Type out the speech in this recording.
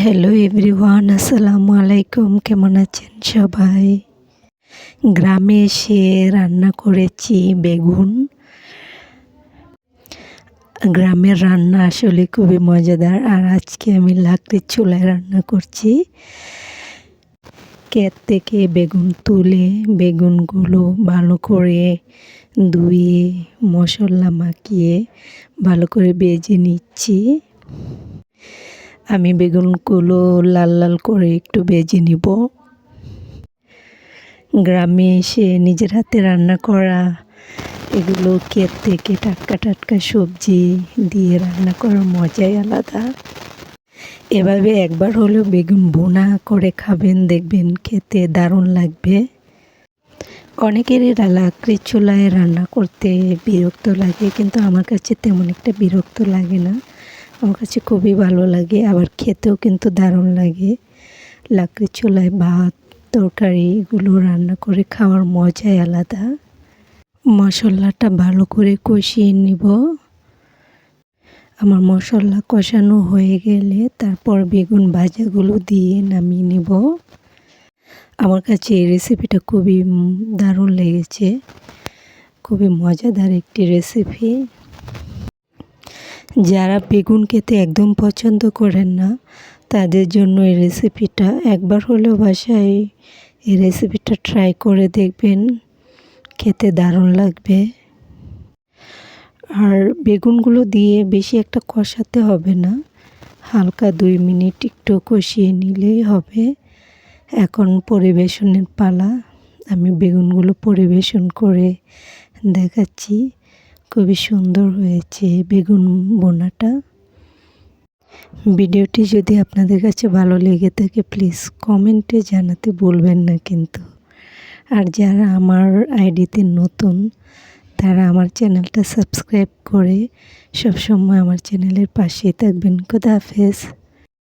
Hello everyone আসসালামু আলাইকুম কেমন আছেন সবাই? গ্রামে এসে রান্না করেছি বেগুন। গ্রামের রান্না আসলে খুবই মজাদার, আর আজকে আমি লাকড়ির চুলায় রান্না করছি। ক্ষেত থেকে বেগুন তুলে বেগুনগুলো ভালো করে ধুয়ে, মশলা মাখিয়ে ভালো করে বেজে নিচ্ছি। আমি বেগুনগুলো লাল লাল করে একটু বেজে নিব। গ্রামে এসে নিজের হাতে রান্না করা এগুলো ক্ষেত থেকে টাটকা টাটকা সবজি দিয়ে রান্না করার মজাই আলাদা। এভাবে একবার হলেও বেগুন বোনা করে খাবেন, দেখবেন খেতে দারুণ লাগবে। অনেকেরই লাকড়ির চুলায় রান্না করতে বিরক্ত লাগে, কিন্তু আমার কাছে তেমন একটা বিরক্ত লাগে না। আমার কাছে খুবই ভালো লাগে, আবার খেতেও কিন্তু দারুণ লাগে। লাকড়ির চুলায় ভাত, তরকারি এগুলো রান্না করে খাওয়ার মজাই আলাদা। মশলাটা ভালো করে কষিয়ে নিব। আমার মশলা কষানো হয়ে গেলে তারপর বেগুন ভাজাগুলো দিয়ে নামিয়ে নেব। আমার কাছে এই রেসিপিটা খুবই দারুণ লেগেছে। খুবই মজাদার একটি রেসিপি যারা বেগুন খেতে একদম পছন্দ করেন না, তাদের জন্য এই রেসিপিটা একবার হলেও বাসায় এই রেসিপিটা ট্রাই করে দেখবেন। খেতে দারুণ লাগবে। আর বেগুনগুলো দিয়ে বেশি একটা কষাতে হবে না, হালকা দুই মিনিট একটু কষিয়ে নিলেই হবে। এখন পরিবেশনের পালা, আমি বেগুনগুলো পরিবেশন করে দেখাচ্ছি। খুবই সুন্দর হয়েছে বেগুন বোনাটা। ভিডিওটি যদি আপনাদের কাছে ভালো লেগে থাকে প্লিজ কমেন্টে জানাতে বলবেন না কিন্তু। আর যারা আমার আইডিতে নতুন, তারা আমার চ্যানেলটা সাবস্ক্রাইব করে সবসময় আমার চ্যানেলের পাশেই থাকবেন। খোদা হাফেজ।